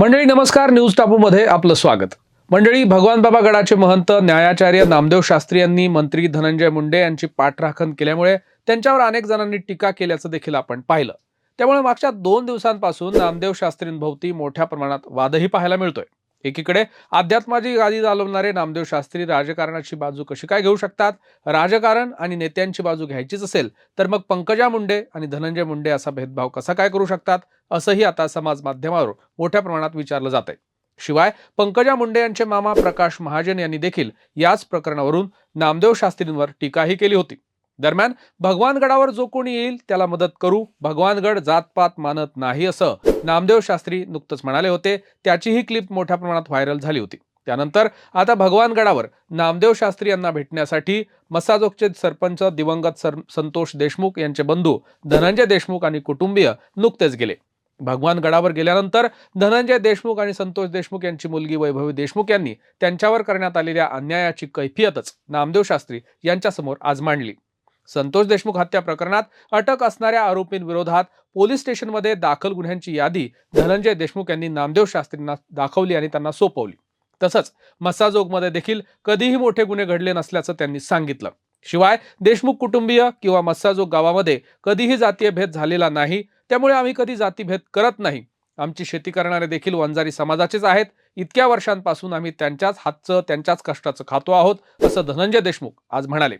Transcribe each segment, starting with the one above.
मंडळी नमस्कार. न्यूज टापूमध्ये आपलं स्वागत. मंडळी भगवान बाबा गडाचे महंत न्यायाचार्य नामदेव शास्त्री यांनी मंत्री धनंजय मुंडे यांची पाठराखण केल्यामुळे त्यांच्यावर अनेक जणांनी टीका केल्याचं देखील आपण पाहिलं. त्यामुळे मागच्या दोन दिवसांपासून नामदेव शास्त्रींभोवती मोठ्या प्रमाणात वादही पाहायला मिळतोय. एकीकडे अध्यात्माची गादी चालवणारे नामदेव शास्त्री राजकारणाची बाजू कशी काय घेऊ शकतात? राजकारण आणि नेत्यांची बाजू घ्यायचीच असेल तर मग पंकजा मुंडे आणि धनंजय मुंडे असा भेदभाव कसा काय करू शकतात? असंही आता समाज माध्यमावर मोठ्या प्रमाणात विचारलं जात आहे शिवाय पंकजा मुंडे यांचे मामा प्रकाश महाजन यांनी देखील याच प्रकरणावरून नामदेव शास्त्रींवर टीकाही केली होती. दरम्यान भगवानगडावर जो कोणी येईल त्याला मदत करू. भगवानगड जातपात मानत नाही असं नामदेव शास्त्री नुकतंच म्हणाले होते. त्याची ही क्लिप मोठ्या प्रमाणात व्हायरल झाली होती. त्यानंतर आता भगवानगडावर नामदेव शास्त्री यांना भेटण्यासाठी मसाजोगचे सरपंच दिवंगत सर संतोष देशमुख यांचे बंधू धनंजय देशमुख आणि कुटुंबीय नुकतेच गेले. भगवानगडावर गेल्यानंतर धनंजय देशमुख आणि संतोष देशमुख यांची मुलगी वैभवी देशमुख यांनी त्यांच्यावर करण्यात आलेल्या अन्यायाची कैफियतच नामदेव शास्त्री यांच्यासमोर आज मांडली. संतोष देशमुख हत्या प्रकरणात अटक असणाऱ्या आरोपींविरोधात पोलीस स्टेशनमध्ये दाखल गुन्ह्यांची यादी धनंजय देशमुख यांनी नामदेव शास्त्रींना दाखवली आणि त्यांना सोपवली. तसंच मस्साजोगमध्ये देखील कधीही मोठे गुन्हे घडले नसल्याचं त्यांनी सांगितलं. शिवाय देशमुख कुटुंबीय किंवा मस्साजोग गावामध्ये कधीही जातीय भेद झालेला नाही त्यामुळे आम्ही कधी जातीभेद करत नाही. आमची शेती करणारे देखील वंजारी समाजाचेच आहेत. इतक्या वर्षांपासून आम्ही त्यांच्याच हातचं त्यांच्याच कष्टाचं खातो आहोत असं धनंजय देशमुख आज म्हणाले.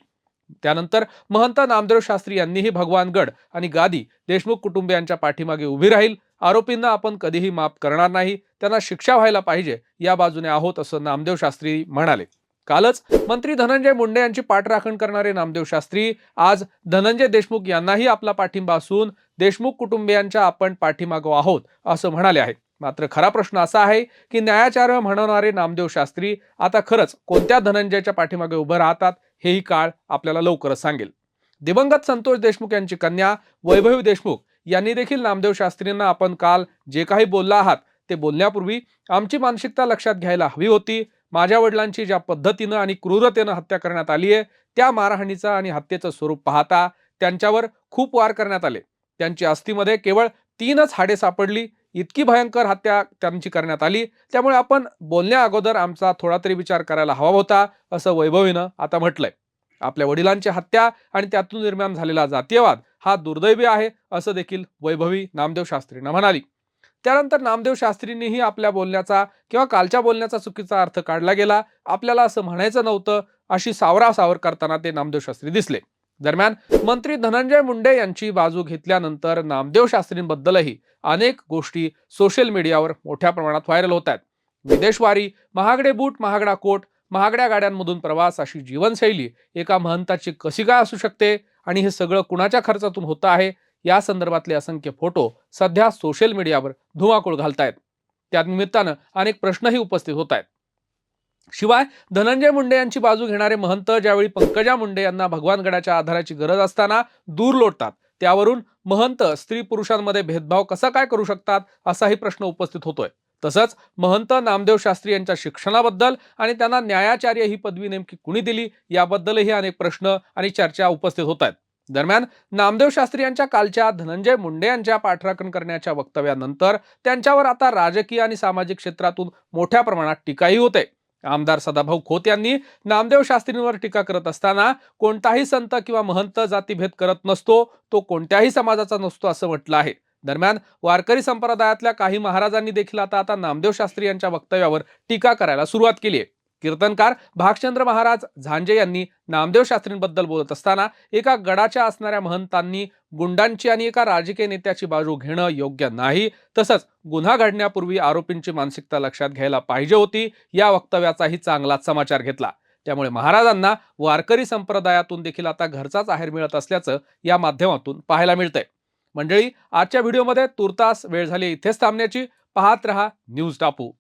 त्यानंतर महंत नामदेव शास्त्री यांनीही भगवानगड आणि गादी देशमुख कुटुंबियांच्या पाठीमागे उभी राहील. आरोपींना आपण कधीही माफ करणार नाही. त्यांना शिक्षा व्हायला पाहिजे या बाजूने आहोत असं नामदेव शास्त्री म्हणाले. कालच मंत्री धनंजय मुंडे यांची पाठराखण करणारे नामदेव शास्त्री आज धनंजय देशमुख यांनाही आपला पाठिंबा असून देशमुख कुटुंबियांच्या आपण पाठीमागो आहोत असं म्हणाले आहे. मात्र खरा प्रश्न असा आहे की न्यायाचार्य म्हणवणारे नामदेव शास्त्री आता खरंच कोणत्या धनंजयच्या पाठीमागे उभं राहतात हेही काळ आपल्याला लवकरच सांगेल. दिवंगत संतोष देशमुख यांची कन्या वैभवी देशमुख यांनी देखील नामदेव शास्त्रींना आपण काल जे काही बोलला आहात ते बोलण्यापूर्वी आमची मानसिकता लक्षात घ्यायला हवी होती. माझ्या वडिलांची ज्या पद्धतीनं आणि क्रूरतेनं हत्या करण्यात आली आहे त्या मारहाणीचं आणि हत्येचं स्वरूप पाहता त्यांच्यावर खूप वार करण्यात आले. त्यांची अस्थीमध्ये केवळ तीनच हाडे सापडली इतकी भयंकर हत्या त्यांची करण्यात आली. त्यामुळे आपण बोलण्या अगोदर आमचा थोडा तरी विचार करायला हवा होता असं वैभवीनं आता म्हटलंय. आपल्या वडिलांची हत्या आणि त्यातून निर्माण झालेला जातीयवाद हा दुर्दैवी आहे असं देखील वैभवी नामदेव शास्त्रींना म्हणाली. त्यानंतर नामदेव शास्त्रींनीही आपल्या बोलण्याचा किंवा कालच्या बोलण्याचा चुकीचा अर्थ काढला गेला. आपल्याला असं म्हणायचं नव्हतं अशी सावरासावर करताना ते नामदेव शास्त्री दिसले. दरम्यान मंत्री धनंजय मुंडे यांची बाजू घेतल्यानंतर नामदेव शास्त्रींबद्दलही अनेक गोष्टी सोशल मीडियावर मोठ्या प्रमाणात व्हायरल होत आहेत. विदेशवारी महागडे बूट महागडा कोट महागड्या गाड्यांमधून प्रवास अशी जीवनशैली एका महंताची कशी काय असू शकते आणि हे सगळं कुणाच्या खर्चातून होतं आहे? या संदर्भातले असंख्य फोटो सध्या सोशल मीडियावर धुमाकूळ घालतायत. त्या निमित्तानं अनेक प्रश्नही उपस्थित होत आहेत. शिवाय धनंजय मुंडे यांची बाजू घेणारे महंत ज्यावेळी पंकजा मुंडे यांना भगवानगडाच्या आधाराची गरज असताना दूर लोटतात त्यावरून महंत स्त्री पुरुषांमध्ये भेदभाव कसा काय करू शकतात असाही प्रश्न उपस्थित होतोय. तसंच महंत नामदेव शास्त्री यांच्या शिक्षणाबद्दल आणि त्यांना न्यायाचार्य ही पदवी नेमकी कुणी दिली याबद्दलही अनेक प्रश्न आणि चर्चा उपस्थित होत आहेत. दरम्यान नामदेव शास्त्री यांच्या कालच्या धनंजय मुंडे यांच्या पाठराखण करण्याच्या वक्तव्यानंतर त्यांच्यावर आता राजकीय आणि सामाजिक क्षेत्रातून मोठ्या प्रमाणात टीकाही होते. आमदार सदाभाऊ खोत यांनी नामदेव शास्त्रींवर टीका करत असताना कोणताही संत किंवा महंत जातीभेद करत नसतो तो कोणत्याही समाजाचा नसतो असं म्हटलं आहे. दरम्यान वारकरी संप्रदायातल्या काही महाराजांनी देखील आता आता नामदेव शास्त्री यांच्या वक्तव्यावर टीका करायला सुरुवात केली आहे. कीर्तनकार भागचंद्र महाराज झांजे यांनी नामदेव शास्त्रींबद्दल बोलत असताना एका गडाच्या असणाऱ्या महंतांनी गुंडांची आणि एका राजकीय नेत्याची बाजू घेणं योग्य नाही. तसंच गुन्हा घडण्यापूर्वी आरोपींची मानसिकता लक्षात घ्यायला पाहिजे होती या वक्तव्याचाही चांगलाच समाचार घेतला. त्यामुळे महाराजांना वारकरी संप्रदायातून देखील आता घरचाच आहेर मिळत असल्याचं या माध्यमातून पाहायला मिळतंय. मंडळी आजच्या व्हिडिओमध्ये तुर्तास वेळ झाली इथेच थांबण्याची. पाहत रहा न्यूज टापू.